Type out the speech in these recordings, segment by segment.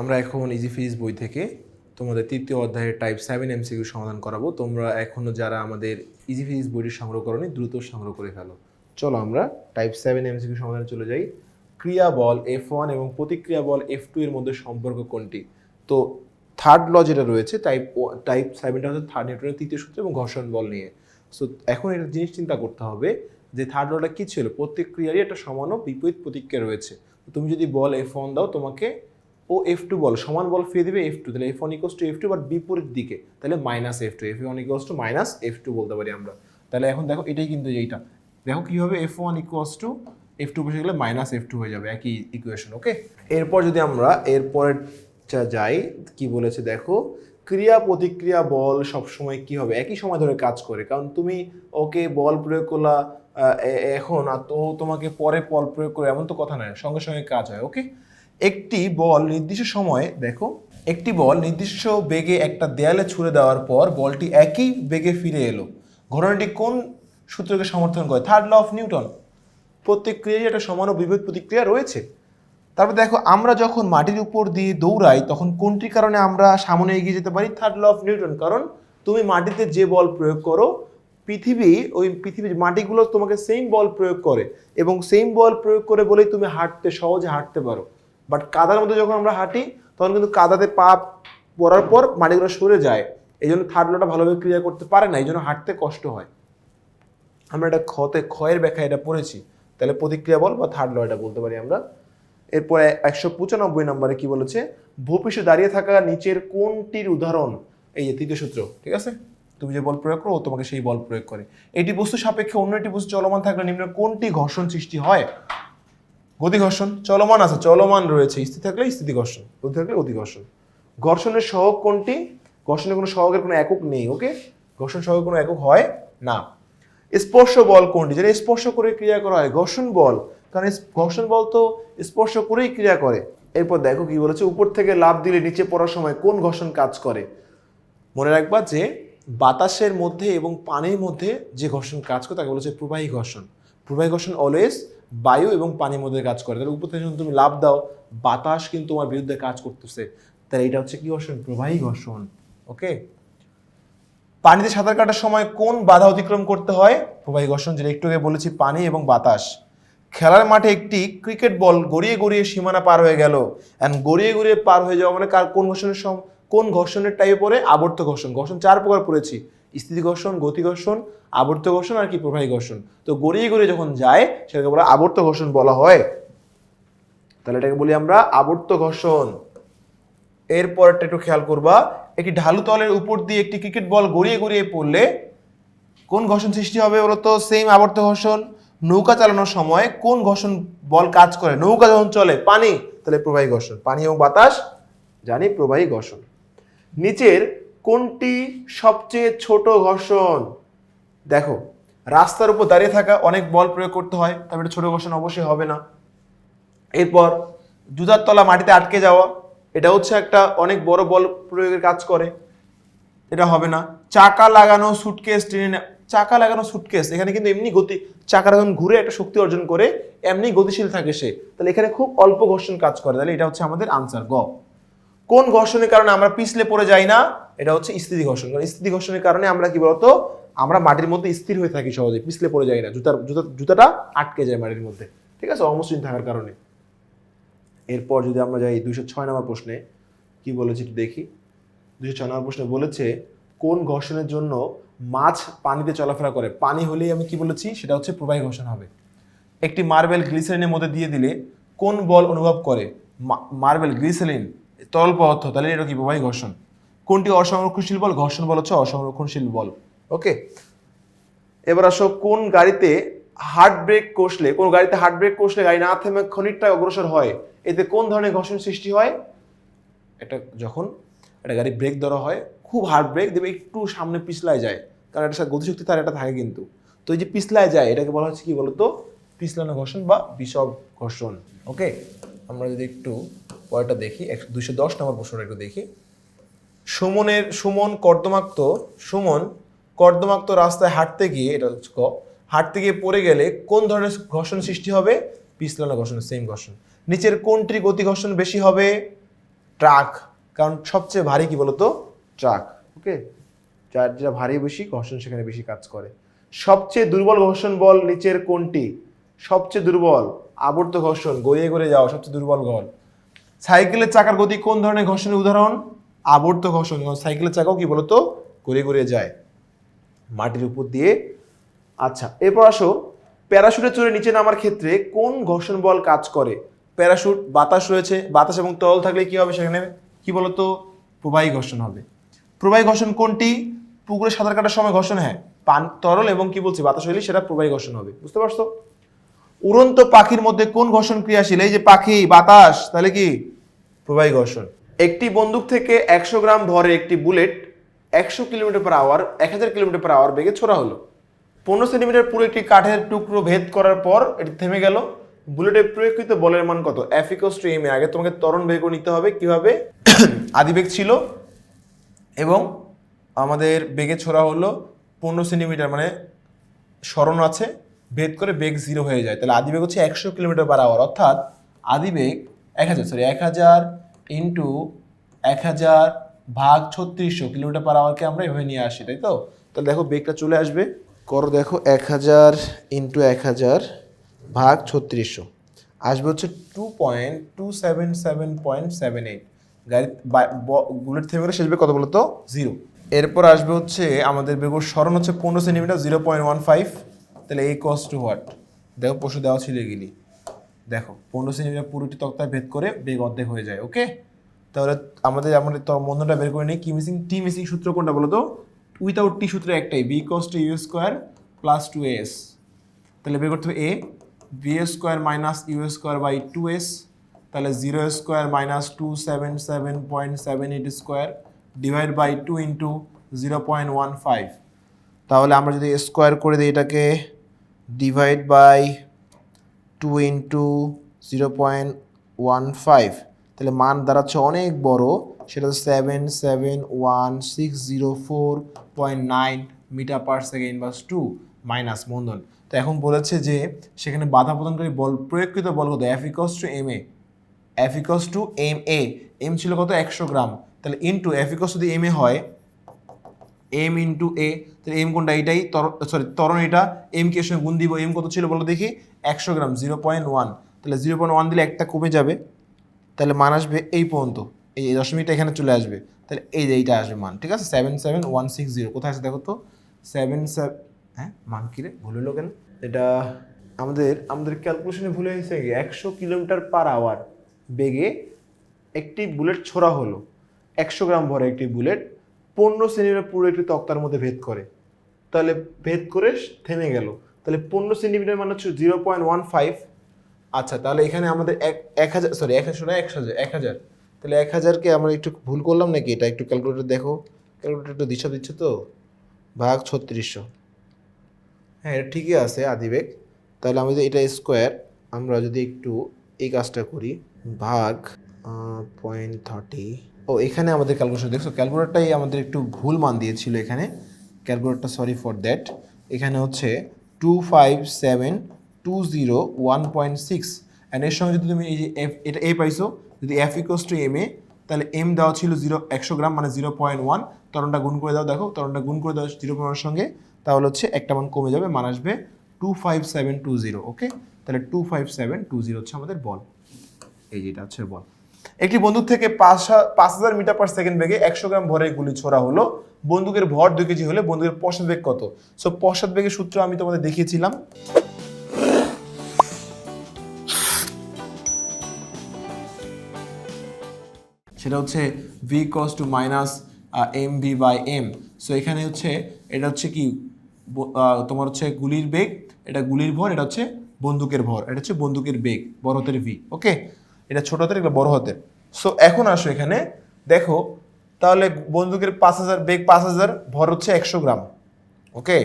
আমরা এখন easy physics বই থেকে তোমাদের তৃতীয় অধ্যায়ের টাইপ সেভেন এমসিকিউ সমাধান করাবো। তোমরা এখনও যারা আমাদের ইজি ফিজিক্স বইটি সংগ্রহ করনি, দ্রুত সংগ্রহ করে ফেলো। চলো আমরা টাইপ সেভেন এমসিকিউ সমাধানে চলে যাই। ক্রিয়া বল এফ ওয়ান এবং প্রতিক্রিয়া বল এফ টু এর মধ্যে সম্পর্ক কোনটি? তো থার্ড ল যেটা রয়েছে টাইপ টাইপ সেভেনটা হচ্ছে থার্ড নিউটনের তৃতীয় সূত্র এবং ঘর্ষণ বল নিয়ে। সো এখন একটা জিনিস চিন্তা করতে হবে যে থার্ড লটা কী ছিল? প্রত্যেক ক্রিয়ারই একটা সমান বিপরীত প্রতিক্রিয়া রয়েছে। তুমি যদি বল এফ ওয়ান দাও, তোমাকে ও এফ টু বল, সমান বল ফিরে দিবে এফ টু তাহলে F one equals to F two but বিপরীত দিকে, তাহলে minus F two F one equals to minus F two বলতে পারি আমরা। তাহলে এখন দেখো এটাই কিন্তু এইটা। দেখো কী হবে F one equals to F two বসে গেলে মাইনাস এফ টু হয়ে যাবে, একই ইকুয়েশন ওকে এরপর যদি আমরা এরপরের যাই, কি বলেছে দেখো, ক্রিয়া প্রতিক্রিয়া বল সবসময় কি হবে? একই সময় ধরে কাজ করে, কারণ তুমি ওকে বল প্রয়োগ করলা এখন আর তো তোমাকে পরে বল প্রয়োগ করে এমন তো কথা নয়, সঙ্গে সঙ্গে কাজ হয় ওকে একটি বল নির্দিষ্ট সময়ে, দেখো, একটি বল নির্দিষ্ট বেগে একটা দেয়ালে ছুড়ে দেওয়ার পর বলটি একই বেগে ফিরে এলো। ঘটনাটি কোন সূত্রকে সমর্থন করে? থার্ড ল অফ নিউটন প্রত্যেক ক্রিয়ারই একটা সমান ও বিপরীত প্রতিক্রিয়া রয়েছে। তারপর দেখো, আমরা যখন মাটির উপর দিয়ে দৌড়াই, তখন কোনটির কারণে আমরা সামনে এগিয়ে যেতে পারি? থার্ড ল অফ নিউটন কারণ তুমি মাটিতে যে বল প্রয়োগ করো, পৃথিবী, ওই পৃথিবীর মাটিগুলো তোমাকে সেম বল প্রয়োগ করে এবং সেম বল প্রয়োগ করে বলেই তুমি হাঁটতে, সহজে হাঁটতে পারো। বাট কাদার মধ্যে যখন আমরা হাঁটি, তখন কিন্তু কাদাতে পা পড়ার পর মাটিগুলো সরে যায়। এই জন্য থার্ড লটা ভালোভাবে ক্রিয়া করতে পারে না, এই জন্য হাঁটতে কষ্ট হয়। আমরা এটা ক্ষতে, ক্ষয়ের ব্যাখ্যা এটা পড়েছি। তাহলে প্রতিক্রিয়া বল বা থার্ড ল এটা বলতে পারি আমরা। এরপরে একশো পঁচানব্বই নম্বরে কি বলেছে? ভূপৃষ্ঠে দাঁড়িয়ে থাকা নিচের কোনটির উদাহরণ? এই যে তৃতীয় সূত্র, ঠিক আছে? তুমি যে বল প্রয়োগ করো তোমাকে সেই বল প্রয়োগ করে। এটি বস্তু সাপেক্ষে অন্য একটি বস্তু চলমান থাকলে নিম্ন কোনটি ঘর্ষণ সৃষ্টি হয়? গতি ঘর্ষণ চলমান আছে, চলমান রয়েছে। স্থির থাকলে স্থিতি ঘর্ষণ গতি থাকলে গতি ঘর্ষণ ঘর্ষণের সহগ কোনটি? ঘর্ষণের কোনো সহগের কোনো একক নেই, ওকে? ঘর্ষণ সহগের কোনো একক হয় না। স্পর্শ বল কোনটি? যেটা স্পর্শ করে ক্রিয়া করা হয়, ঘর্ষণ বল। কারণ ঘর্ষণ বল তো স্পর্শ করেই ক্রিয়া করে। এরপর দেখো কি বলেছে, উপর থেকে লাভ দিলে নিচে পড়ার সময় কোন ঘর্ষণ কাজ করে? মনে রাখবা যে বাতাসের মধ্যে এবং পানির মধ্যে যে ঘর্ষণ কাজ করে, তাকে বলেছে প্রবাহী ঘর্ষণ। প্রবাহী ঘর্ষণ অলওয়েজ বায়ু এবং পানির মধ্যে কাজ করে। তাহলে উপর থেকে যখন তুমি লাভ দাও, বাতাস কিন্তু তোমার বিরুদ্ধে কাজ করতেছে। তাহলে এটা হচ্ছে কি ঘর্ষণ? প্রবাহী ঘর্ষণ ওকে পানিতে সাঁতার কাটার সময় কোন বাধা অতিক্রম করতে হয়? প্রবাহী ঘর্ষণ, যেটা একটু আগে বলেছি, পানি এবং বাতাস। খেলার মাঠে একটি ক্রিকেট বল গড়িয়ে গড়িয়ে সীমানা পার হয়ে গেল। অ্যান্ড গড়িয়ে গড়িয়ে পার হয়ে যাওয়া মানে কার কোন ঘর্ষণের কোন ঘর্ষণের টাইপে পড়ে আবর্ত ঘর্ষণ। ঘর্ষণ চার প্রকার পড়েছি। স্থিতি ঘর্ষণ গতি ঘর্ষণ আবর্ত ঘর্ষণ আর কি প্রবাহী ঘর্ষণ তো গড়িয়ে গড়িয়ে যখন যায়, সেটাকে বলা আবর্ত ঘর্ষণ বলা হয়। তাহলে এটাকে বলি আমরা আবর্ত ঘর্ষণ এরপরটা একটু খেয়াল করবা, একটি ঢালু তলের উপর দিয়ে একটি ক্রিকেট বল গড়িয়ে গড়িয়ে পড়লে কোন ঘর্ষণ সৃষ্টি হবে বলতো? সেম আবর্ত ঘর্ষণ নৌকা চালানোর সময় কোন ঘর্ষণ বল কাজ করে? নৌকা যখন চলে, পানি। তাহলে প্রবাহী ঘর্ষণ পানি এবং বাতাস, জানি প্রবাহী ঘর্ষণ নিচের কোনটি সবচেয়ে ছোট ঘর্ষণ? দেখো, রাস্তার উপর দাঁড়িয়ে থাকা অনেক বল প্রয়োগ করতে হয় তারপরে ছোট ঘর্ষণ অবশ্যই হবে না। এরপর জুতার তলা মাটিতে আটকে যাওয়া, এটা হচ্ছে একটা অনেক বড় বল প্রয়োগের কাজ করে। এটা হবে না। চাকা লাগানো সুটকেস নেওয়া- চাকা লাগানো সুটকেস এখানে কিন্তু এমনি গতি চাকা যখন ঘুরে একটা শক্তি অর্জন করে, এমনি গতিশীল থাকে সে। তাহলে এখানে খুব অল্প ঘর্ষণ কাজ করে। তাহলে এটা হচ্ছে আমাদের আনসার গ। কোন ঘর্ষণের কারণে আমরা পিছলে পড়ে যাই না? এটা হচ্ছে স্থিতি ঘর্ষণ। কারণ স্থিতি ঘর্ষণের কারণে আমরা কি বলতো? আমরা মাটির মধ্যে স্থির হয়ে থাকি সহজে পিছলে পড়ে যাই না, জুতার জুতা জুতাটা আটকে যায় মাটির মধ্যে। ঠিক আছে? অমসৃণ থাকার কারণে। এরপর যদি আমরা যাই দুইশো ছয় নম্বর প্রশ্নে, কি বলেছে একটু দেখি। দুইশো ছয় নম্বর প্রশ্নে বলেছে, কোন ঘর্ষণের জন্য মাছ পানিতে চলাফেরা করে? পানি হলেই আমি কি বলেছি? সেটা হচ্ছে প্রবাহী ঘর্ষণ হবে। একটি মার্বেল গ্লিসারিনের মধ্যে দিয়ে দিলে কোন বল অনুভব করে? মার্বেল গ্লিসারিন তরল পদার্থ, তাহলে এটা কি প্রবাহী ঘর্ষণ? কোনটি অসংরক্ষণশীল বল? ঘর্ষণ বল হচ্ছে অসংরক্ষণশীল বল। ওকে এবার আসো, কোন গাড়িতে হার্ট ব্রেক কষলে, কোন গাড়িতে হার্ট ব্রেক কষলে গাড়ি না থেমে খানিকটা অগ্রসর হয়, এতে কোন ধরনের ঘর্ষণ সৃষ্টি হয়? এটা যখন একটা গাড়ি ব্রেক ধরা হয়, খুব হার্ড ব্রেক দেবে একটু সামনে পিছলায় যায়, কারণ এটা গতিশক্তি তার এটা থাকে কিন্তু। তো এই যে পিছলায় যায়, এটাকে বলা হচ্ছে কি বলতো? পিছলানো ঘর্ষণ বা বিষব ঘর্ষণ। ওকে আমরা যদি একটু পরেরটা দেখি, একশো দুইশো দশ নম্বর প্রশ্নটা একটু দেখি। সুমনের, সুমন কর্দমাক্ত সুমন কর্দমাক্ত রাস্তায় হাঁটতে গিয়ে, এটা হচ্ছে ক, হাঁটতে গিয়ে পড়ে গেলে কোন ধরনের ঘর্ষণ সৃষ্টি হবে? পিছলানো ঘর্ষণ সেম ঘর্ষণ। নিচের কোনটির গতি ঘর্ষণ বেশি হবে? ট্রাক, কারণ সবচেয়ে ভারী কি বলতো? ট্রাক ওকে যার যেটা ভারী বেশি, ঘর্ষণ সেখানে বেশি কাজ করে। সবচেয়ে দুর্বল ঘর্ষণ বল নিচের কোনটি? সবচেয়ে দুর্বল, আবর্ত ঘর্ষণ, গড়িয়ে গড়িয়ে যাওয়া, সবচেয়ে দুর্বল বল। সাইকেলের চাকার গতি কোন ধরনের ঘর্ষণের উদাহরণ? আবর্ত ঘর্ষণ কারণ সাইকেলের চাকাও কি বলতো? ঘুরে ঘুরে যায়। মাটির উপর দিয়ে। আচ্ছা এরপর আসো। প্যারাশুটে চড়ে নিচে নামার ক্ষেত্রে কোন ঘর্ষণ বল কাজ করে? প্যারাশুট, বাতাস রয়েছে, বাতাস এবং তরল থাকলে কি হবে সেখানে? কি বলতো? প্রবাহী ঘর্ষণ হবে। প্রবাহী ঘর্ষণ কোনটি? পুকুরে সাঁতার কাটার সময় ঘর্ষণ হ্যাঁ। পান, তরল এবং কি বলছি, বাতাস হইলে সেটা প্রবাহী ঘর্ষণ হবে। বুঝতে পারছ? উড়ন্ত পাখির মধ্যে কোন ঘর্ষণ ক্রিয়াশীল? এই যে পাখি, বাতাস, তাহলে কি? প্রবাহী ঘর্ষণ। একটি বন্দুক থেকে একশো গ্রাম ভরে একটি বুলেট একশো কিলোমিটার পার আওয়ার এক হাজার কিলোমিটার পার আওয়ার বেগে ছোড়া হলো। পনেরো সেন্টিমিটার পুরো একটি কাঠের টুকরো ভেদ করার পর এটি থেমে গেল। বুলেটের প্রয়োগকৃত বলের মান কত? অ্যাফিকস টু এম আগে তোমাকে তরণ বেগ নিতে হবে, কীভাবে? আদিবেগ ছিল এবং আমাদের বেগে ছোড়া হলো পনেরো সেন্টিমিটার মানে স্মরণ আছে, ভেদ করে বেগ জিরো হয়ে যায়। তাহলে আদিবেগ হচ্ছে একশো কিলোমিটার পার আওয়ার অর্থাৎ আদিবেগ এক হাজার সরি এক হাজার ইন্টু এক হাজার ভাগ ছত্রিশশো কিলোমিটার পার আওয়ারকে আমরা এভাবে নিয়ে আসি, তাই তো? তাহলে দেখো বেগটা চলে আসবে। করো দেখো এক হাজার ইন্টু এক হাজার ভাগ ছত্রিশশো। আসবে হচ্ছে two point two seven seven point seven eight গাড়ি বুলেট থেমে গেলে শেষ বেগ কত বলতো? জিরো এরপর আসবে হচ্ছে আমাদের বেগুর স্মরণ হচ্ছে পনেরো centimetre zero point one five তাহলে এই কস্ট টু হোয়াট দেখো পশু দেওয়া ছিল এগুলি। দেখো, পনেরো সেন্টিমিটার পুরোটি তক্তায় ভেদ করে বেগ অর্ধেক হয়ে যায় ওকে তাহলে আমাদের আমাদের তো মন্দটা বের করে নিই, কি মিসিং টি মিসিং সূত্র কোনটা বলো তো? উইথাউট টি সূত্র একটাই B cos two U square plus two S তাহলে বের করতে হবে A B square minus U square by two S তাহলে zero square minus two seven seven point seven eight square divide by two into zero point one five তাহলে আমরা যদি square করে দিই এটাকে divide by two into zero point one five তাহলে মান দাঁড়াচ্ছে অনেক বড়। সেটা seven seven one six zero four point nine metre per second বাস টু মাইনাস মন্দন। তো এখন বলেছে যে সেখানে বাধা প্রদানকারী বল, প্রয়োগকৃত বল কত? F two M A equals to M A M ছিল কত? একশো গ্রাম। তাহলে ইন্টু এফ যদি এম এ হয় এম ইন্টু এ তাহলে এম কোনটা? এটাই তর সরি ত্বরণ এটা। এম কে সঙ্গে গুণ দিব। এম কত ছিল বলো দেখি? একশো গ্রাম জিরো পয়েন্ট ওয়ান তাহলে জিরো পয়েন্ট ওয়ান দিলে একটা কমে যাবে। তাহলে মান আসবে এই পর্যন্ত। এই দশমিকটা এখানে চলে আসবে। তাহলে এই যে এইটা আসবে মান, ঠিক আছে? Seven seven one six zero কোথায় আছে দেখো তো? সেভেন সেভেন হ্যাঁ? মান কি রে? ভুল হলো কেন? এটা আমাদের আমাদের ক্যালকুলেশনে ভুলে হয়েছে একশো কিলোমিটার পার আওয়ার বেগে একটি বুলেট ছোড়া হলো। একশো গ্রাম ভরে একটি বুলেট পনেরো সেন্টিমিটার পুরো একটি তক্তার মধ্যে ভেদ করে। তাহলে ভেদ করে থেমে গেল। তাহলে পনেরো সেন্টিমিটার মানে হচ্ছে জিরো পয়েন্ট ওয়ান ফাইভ। আচ্ছা তাহলে এখানে আমাদের এক এক হাজার সরি এক হাজার এক হাজার এক হাজার। তাহলে এক হাজারকে আমরা একটু ভুল করলাম নাকি? এটা একটু ক্যালকুলেটর দেখো। ক্যালকুলেটর একটু দিচ্ছ দিচ্ছ তো? ভাগ ছত্রিশশো। হ্যাঁ এটা ঠিকই আছে আদিবেগ। তাহলে আমি যদি এটা স্কোয়ার আমরা যদি একটু এই কাজটা করি, ভাগ পয়েন্ট থার্টি ও, এখানে আমাদের ক্যালকুলেশন দেখছ ক্যালকুলেটরটাই আমাদের একটু ভুল মান দিয়েছিল এখানে। ক্যালকুলেটরটা সরি ফর দ্যাট এখানে হচ্ছে two five seven two zero one point six and এর সঙ্গে যদি তুমি এই যে এফ এটা এ পাইছো, যদি F equals to M A তাহলে এম দেওয়া ছিল জিরো একশো গ্রাম মানে জিরো পয়েন্ট ওয়ান তরণটা গুণ করে দাও, দেখো তরণটা গুণ করে দাও জিরো পয়েন্টের সঙ্গে, তাহলে হচ্ছে একটা মান কমে যাবে, মান আসবে two five seven two zero okay তাহলে two five seven two zero হচ্ছে আমাদের বল। এই যেটা হচ্ছে বল। একটি বন্দুক থেকে পাঁচ পাঁচ হাজার মিটার পার সেকেন্ড বেগে একশো গ্রাম ভরে গুলি ছোড়া হলো। বন্দুকের ভর দুই কেজি হলে বন্দুকের পশ্চাৎ বেগ কত? সো পশ্চাৎ বেগের সূত্র আমি তোমাদের দেখিয়েছিলাম। সেটা হচ্ছে V equals to minus M V by M so এখানে হচ্ছে, এটা হচ্ছে কি? তোমার হচ্ছে গুলির বেগ, এটা গুলির ভর, এটা হচ্ছে বন্দুকের ভর, এটা হচ্ছে বন্দুকের বেগ, বড় হাতের ভি ওকে এটা ছোট হাতের এটা বড় হাতের। সো এখন আসো এখানে। দেখো, তাহলে বন্দুকের পাঁচ হাজার বেগ, পাঁচ হাজার ভর হচ্ছে একশো গ্রাম। ওকে?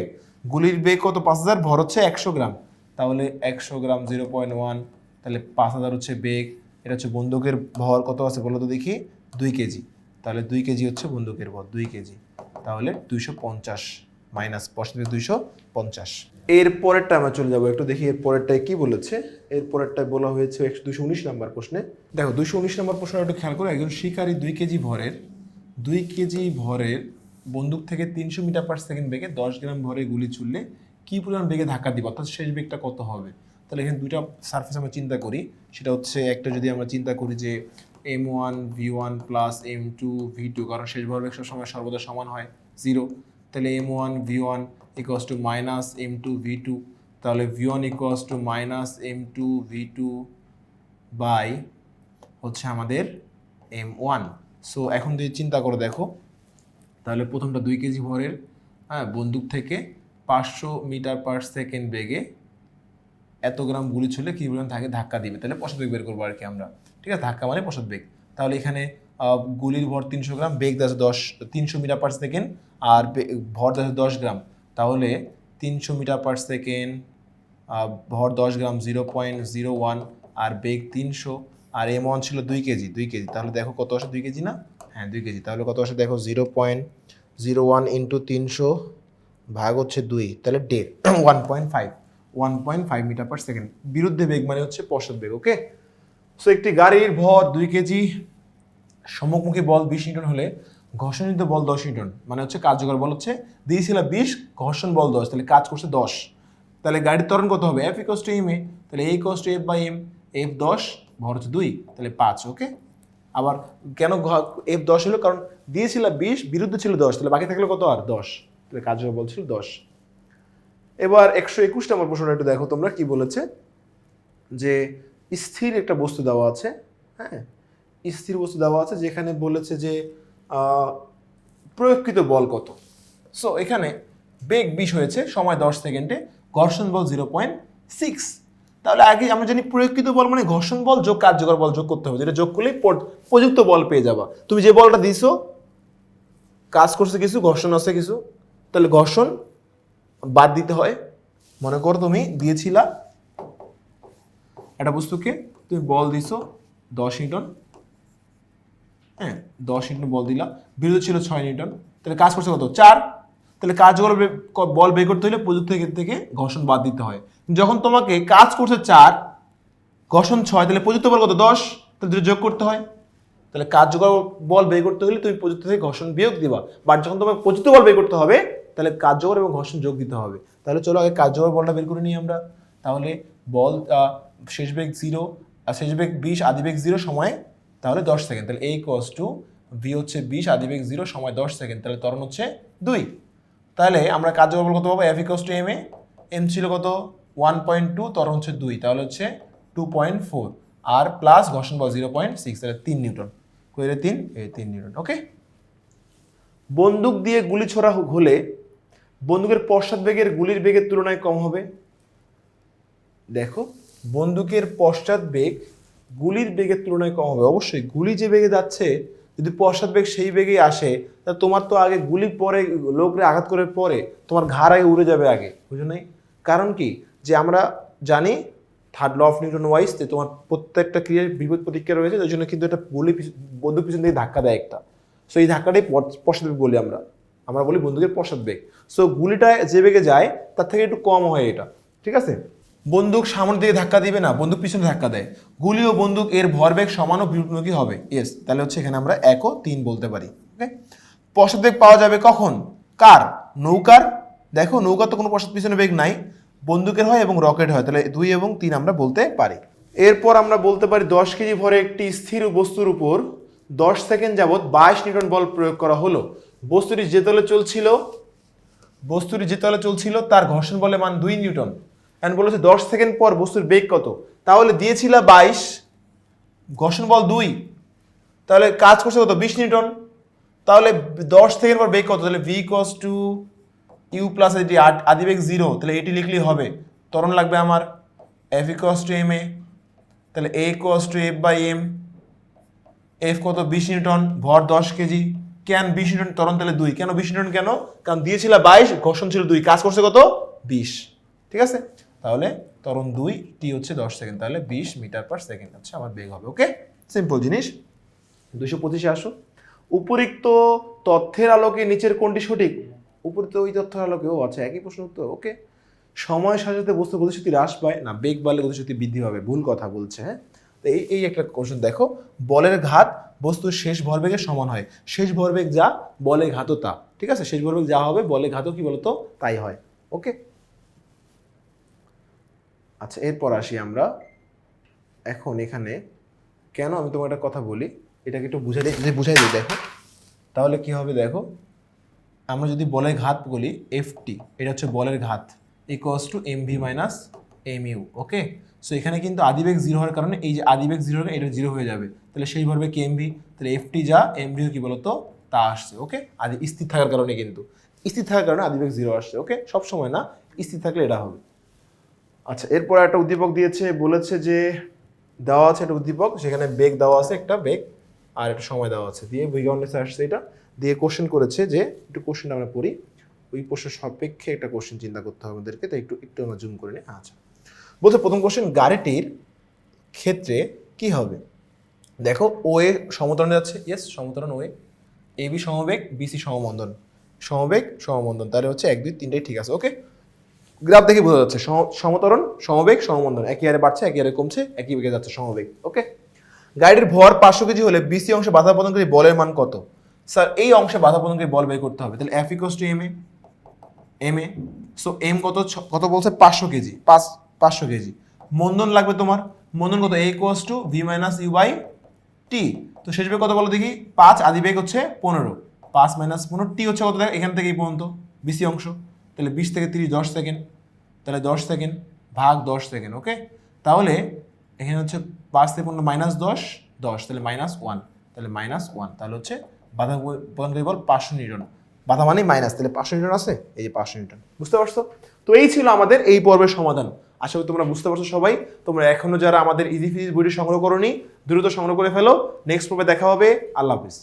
গুলির বেগ কত? পাঁচ হাজার, ভর হচ্ছে একশো গ্রাম। তাহলে একশো গ্রাম, জিরো পয়েন্ট ওয়ান, তাহলে পাঁচ হাজার হচ্ছে বেগ। এটা হচ্ছে বন্দুকের ভর, কত আছে বলো তো দেখি? দুই কেজি। তাহলে দুই কেজি হচ্ছে বন্দুকের ভর, দুই কেজি। তাহলে দুইশো পঞ্চাশ। মাইনাস পঁচাত্তর বেগ দুইশো পঞ্চাশ। এর পরেরটা আমরা চলে যাব একটু দেখি এর পরেরটায় কি বলেছে। এর পরেরটায় বলা হয়েছে একশো দুশো উনিশ নম্বর প্রশ্নে। দেখো দুশো উনিশ নম্বর প্রশ্ন একটু খেয়াল করো একজন শিকারী দুই কেজি ভরের দুই কেজি ভরের বন্দুক থেকে তিনশো মিটার পার সেকেন্ড বেগে দশ গ্রাম ভরে গুলি ছুড়লে কি পরিমাণ বেগে ধাক্কা দিব? অর্থাৎ শেষ বেগটা কত হবে? তাহলে এখানে দুইটা সার্ফেস আমরা চিন্তা করি। সেটা হচ্ছে একটা যদি আমরা চিন্তা করি যে M one V one plus M two V two কারণ শেষ ভরবেগ সময় সর্বদা সমান হয় জিরো তাহলে M one V one equals to minus M two V two তাহলে V one equals to minus M two V two by হচ্ছে আমাদের এম ওয়ান সো এখন যদি চিন্তা করে দেখো, তাহলে প্রথমটা দুই কেজি ভরের হ্যাঁ বন্দুক থেকে পাঁচশো মিটার পার সেকেন্ড বেগে এত গ্রাম গুলি ছুলে কী পরিমাণ থাকে ধাক্কা দিবে? তাহলে পশ্চাৎ বেগ বের করব আর কি আমরা। ঠিক আছে? ধাক্কা মানে পশ্চাৎ বেগ। তাহলে এখানে গুলির ভর তিনশো গ্রাম, বেগ আছে দশ, তিনশো মিটার পার সেকেন্ড। আর ভর দশ গ্রাম, তাহলে তিনশো মিটার পার সেকেন্ড ভর দশ gram zero point zero one আর বেগ তিনশো, আর এম ওয়ান ছিল দুই কেজি দুই কেজি, তাহলে দেখো কত আসে দুই কেজি না? হ্যাঁ দুই কেজি, তাহলে কত আসে দেখো zero point zero one into তিনশো ভাগ হচ্ছে দুই, তাহলে date one point five, one point five meter per second, বিরুদ্ধে বেগ মানে হচ্ছে পশ্চাৎ বেগ ওকে সো একটি গাড়ির ভর দুই কেজি, সম্মুখমুখী বল বিশ নিউটন হলে ঘর্ষণিত বল দশ নিউটন মানে হচ্ছে কার্যকর বল হচ্ছে দিয়েছিল বিশ, ঘর্ষণ বল দশ, তাহলে কাজ করছে দশ। তাহলে গাড়ির ত্বরণ কত হবে? F equals to M A তাহলে A equals to F by M F দশ ভর হচ্ছে দুই, তাহলে পাঁচ ওকে আবার কেন এফ দশ হলো? কারণ দিয়েছিল বিশ, বিরুদ্ধে ছিল দশ, তাহলে বাকি থাকলে কত? আর দশ, তাহলে কার্যকর বল ছিল দশ। এবার একশো একুশ নম্বর প্রশ্নটা একটু দেখো তোমরা, কি বলেছে? যে স্থির একটা বস্তু দেওয়া আছে হ্যাঁ? স্থির বস্তু দেওয়া আছে যেখানে বলেছে যে প্রয়োগকৃত বল কত? সো এখানে বেগ বিশ হয়েছে, সময় দশ সেকেন্ডে, ঘর্ষণ বল জিরো পয়েন্ট সিক্স। তাহলে আগে আমরা জানি প্রয়োগকৃত বল মানে ঘর্ষণ বল যোগ কার্যকর বল যোগ করতে হবে, যেটা যোগ করলেই প্রযুক্ত বল পেয়ে যাবা। তুমি যে বলটা দিছো, কাজ করছে কিছু, ঘর্ষণ আছে কিছু, তাহলে ঘর্ষণ বাদ দিতে হয়। মনে করো তুমি দিয়েছিলা, একটা বস্তুকে তুমি বল দিছো দশ নিউটন হ্যাঁ দশ নিউটন বল দিলাম বিরোধ ছিল ছয় নিউটন। তাহলে কাজ করছে কত? চার। তাহলে কাজ করে বে- বল বের করতে হলে প্রযুক্ত থেকে ঘর্ষণ বাদ দিতে হয়। যখন তোমাকে কাজ করছে চার, ঘর্ষণ ছয়, তাহলে প্রযুক্ত বল কত? দশ। তাহলে দুটো যোগ করতে হয়। তাহলে কার্যকর বল বের করতে হলে তুমি প্রযুক্ত থেকে ঘর্ষণ বিয়োগ দিবা। বাট যখন তোমাকে প্রযুক্ত বল বের করতে হবে, তাহলে কার্যকর এবং ঘর্ষণ যোগ দিতে হবে। তাহলে চলো আগে কার্যকর বলটা বের করে নিই আমরা। তাহলে বল শেষ বেগ জিরো শেষ বেগ বিশ, আদি বেগ জিরো সময় তাহলে দশ সেকেন্ড। তাহলে এই কস টু ভি হচ্ছে বিশ আদি বেগ জিরো সময় দশ সেকেন্ড। তাহলে ত্বরণ হচ্ছে দুই। তাহলে আমরা কার্যকর বল কত পাবো? F equals to M A M ছিল কত? ওয়ান পয়েন্ট টু ত্বরণ হচ্ছে দুই। তাহলে হচ্ছে টু পয়েন্ট ফোর আর প্লাস ঘর্ষণ বল জিরো পয়েন্ট সিক্স তাহলে তিন নিউটন। কইরে তিন? এই তিন নিউটন ওকে বন্দুক দিয়ে গুলি ছোড়া হলে বন্দুকের পশ্চাৎ বেগের গুলির বেগের তুলনায় কম হবে। দেখো, বন্দুকের পশ্চাৎ বেগ গুলির বেগের তুলনায় কম হবে। অবশ্যই, গুলি যে বেগে যাচ্ছে, যদি পশ্চাৎ বেগ সেই বেগেই আসে, তা তোমার তো আগে গুলি পরে লোকরে আঘাত করে পরে তোমার ঘাড় আগে উড়ে যাবে আগে, বুঝো নাই? কারণ কি? যে আমরা জানি third law of Newton wise যে তোমার প্রত্যেকটা ক্রিয়ার বিপদ প্রতিক্রিয়া রয়েছে ওই জন্য কিন্তু একটা গুলি বন্দুক পিছন দিয়ে ধাক্কা দেয় একটা। সো এই ধাক্কাটাই পশ্চাৎ বেগ বলি আমরা। আমরা বলি বন্দুকের পশ্চাৎ বেগ। সো গুলিটা যে বেগে যায়, তার থেকে একটু কম হয় এটা। ঠিক আছে? বন্দুক সামনের দিকে ধাক্কা দিবে না, বন্দুক পিছনে ধাক্কা দেয়। গুলি ও বন্দুক এর ভরবেগ সমান ও হবে। ইয়েস তাহলে হচ্ছে এখানে আমরা এক ও তিন বলতে পারি ওকে পশ্চাৎ বেগ পাওয়া যাবে কখন? কার? নৌকার? দেখো, নৌকার তো কোনো পশ্চাৎ পিছনে বেগ নাই। বন্দুকের হয় এবং রকেট হয়, তাহলে দুই এবং তিন আমরা বলতে পারি। এরপর আমরা বলতে পারি দশ কেজি ভরে একটি স্থির বস্তুর উপর দশ সেকেন্ড যাবৎ বাইশ নিউটন বল প্রয়োগ করা হলো। বস্তুটি যে তলে চলছিল, বস্তুটি যে তলে চলছিল, তার ঘর্ষণ বলে মান দুই নিউটন। এন্ড বলেছে, দশ সেকেন্ড পর বস্তুর বেগ কত? তাহলে দিয়েছিল বাইশ, ঘর্ষণ বল দুই। তাহলে কাজ করছে কত? বিশ নিউটন। তাহলে দশ সেকেন্ড পর বেগ কত? তাহলে V equals to U plus এটি আদি বেগ জিরো তাহলে এটি লিখলেই হবে। তরণ লাগবে আমার F equals to M A তাহলে A equals to F by M F কত? বিশ নিউটন। ভর দশ কেজি। কেন বিশ নিউটন? তরণ তাহলে দুই। কেন বিশ নিউটন? কেন? কারণ দিয়েছিল বাইশ, ঘর্ষণ ছিল দুই। কাজ করছে কত? বিশ। ঠিক আছে? তাহলে ত্বরণ দুই টি হচ্ছে দশ সেকেন্ড, তাহলে বিশ মিটার পার সেকেন্ড হচ্ছে আমার বেগ হবে ওকে সিম্পল জিনিস। দুশো পঁচিশে আসো। উপরিক্ত তথ্যের আলোকে নিচের কোনটি সঠিক? উপরে তো ওই তথ্যের আলোকে, ও আচ্ছা একই প্রশ্ন উত্তর ওকে সময়ের সাথে সাথে বস্তু গতিশক্তি হ্রাস পায়, না, বেগ বাড়লে গতিশক্তি বৃদ্ধি পাবে, ভুল কথা বলছে হ্যাঁ? তো এই এই একটা কোশ্চেন দেখো, বলের ঘাত বস্তুর শেষ ভরবেগের সমান হয়, শেষ ভরবেগ যা বলে ঘাতও তা ঠিক আছে? শেষ ভরবেগ যা হবে বলে ঘাতও কি বলতো? তাই হয় ওকে আচ্ছা এরপর আসি আমরা। এখন এখানে কেন আমি তোমার একটা কথা বলি? এটাকে একটু বুঝাই দিই বুঝাই দিই, দেখো। তাহলে কি হবে, দেখো? আমরা যদি বলের ঘাত বলি এফ টি এটা হচ্ছে বলের ঘাত equals to M V minus M U okay so এখানে কিন্তু আদিবেগ জিরো হওয়ার কারণে এই যে আদিবেগ জিরো হবে এটা জিরো হয়ে যাবে। তাহলে সেই ভরবে কি এম ভি তাহলে এফ টি যা এম ভিও কি বলতো? তা আসছে ওকে আদি স্থির থাকার কারণে কিন্তু। স্থির থাকার কারণে আদিবেগ জিরো আসছে ওকে সব সময় না, স্থির থাকলে এটা হবে। আচ্ছা এরপর একটা উদ্দীপক দিয়েছে, বলেছে যে দেওয়া আছে একটা উদ্দীপক, সেখানে বেগ দেওয়া আছে, একটা বেগ, আর একটা সময় দেওয়া আছে। দিয়ে বৈজ্ঞানিক আসছে এটা। দিয়ে কোশ্চেন করেছে যে, একটু কোশ্চেন আমরা পড়ি, ওই প্রশ্নের সাপেক্ষে একটা কোশ্চেন চিন্তা করতে হবে আমাদেরকে, তাই একটু একটু আমরা জুম করে নিই। আচ্ছা বলছে প্রথম কোশ্চেন গাড়িটির ক্ষেত্রে কি হবে? দেখো ও এ সমতরণ যাচ্ছে ইয়েস সমতরণ ও এ। এ বি সমবেগ বিসি সমবন্ধন। সমবেগ, সমবন্ধন, তাহলে হচ্ছে এক, দুই, তিনটাই ঠিক আছে ওকে গ্রাফ দেখে বোঝা যাচ্ছে, সম- সমতরণ, সমবেগ, সমবন্ধন। একই হারে বাড়ছে, একই হারে কমছে, একই বেগে যাচ্ছে সমবেগ, ওকে? গাড়ির ভর পাঁচশো কেজি হলে বিসি অংশে বাধা প্রদানকারী বলের মান কত? স্যার, এই অংশে বাধা প্রদানকারী বল বের করতে হবে। তাহলে F equals to M A M A so M কত কত বলছে? পাঁচশো কেজি, পাঁচ পাঁচশো কেজি। মন্দন লাগবে তোমার? মন্দন কত? A equals to V minus U by T তো শেষ বেগ কত বলো দেখি? পাঁচ, আদি বেগ হচ্ছে পনেরো। পাঁচ মাইনাস পনেরো টি হচ্ছে কত? দেখো এখান থেকেই পর্যন্ত বিসি অংশ। তাহলে বিশ থেকে তিরিশ দশ সেকেন্ড, তাহলে দশ সেকেন্ড ভাগ দশ সেকেন্ড ওকে তাহলে এখানে হচ্ছে পাঁচ থেকে পনেরো মাইনাস দশ দশ, তাহলে মাইনাস ওয়ান তাহলে মাইনাস ওয়ান তাহলে হচ্ছে বাধা প্রদানকারী বল পাঁচশো নিউটন। বাধা মানেই মাইনাস তাহলে পাঁচশো নিউটন আছে? এই যে পাঁচশো নিউটন। বুঝতে পারছ? তো এই ছিল আমাদের এই পর্বের সমাধান। আশা করি তোমরা বুঝতে পারছ সবাই। তোমরা এখনও যারা আমাদের ইজি ফিজিক্স বইটি সংগ্রহ করোনি, দ্রুত সংগ্রহ করে ফেলো। নেক্সট পর্বে দেখা হবে। আল্লাহ হাফিজ।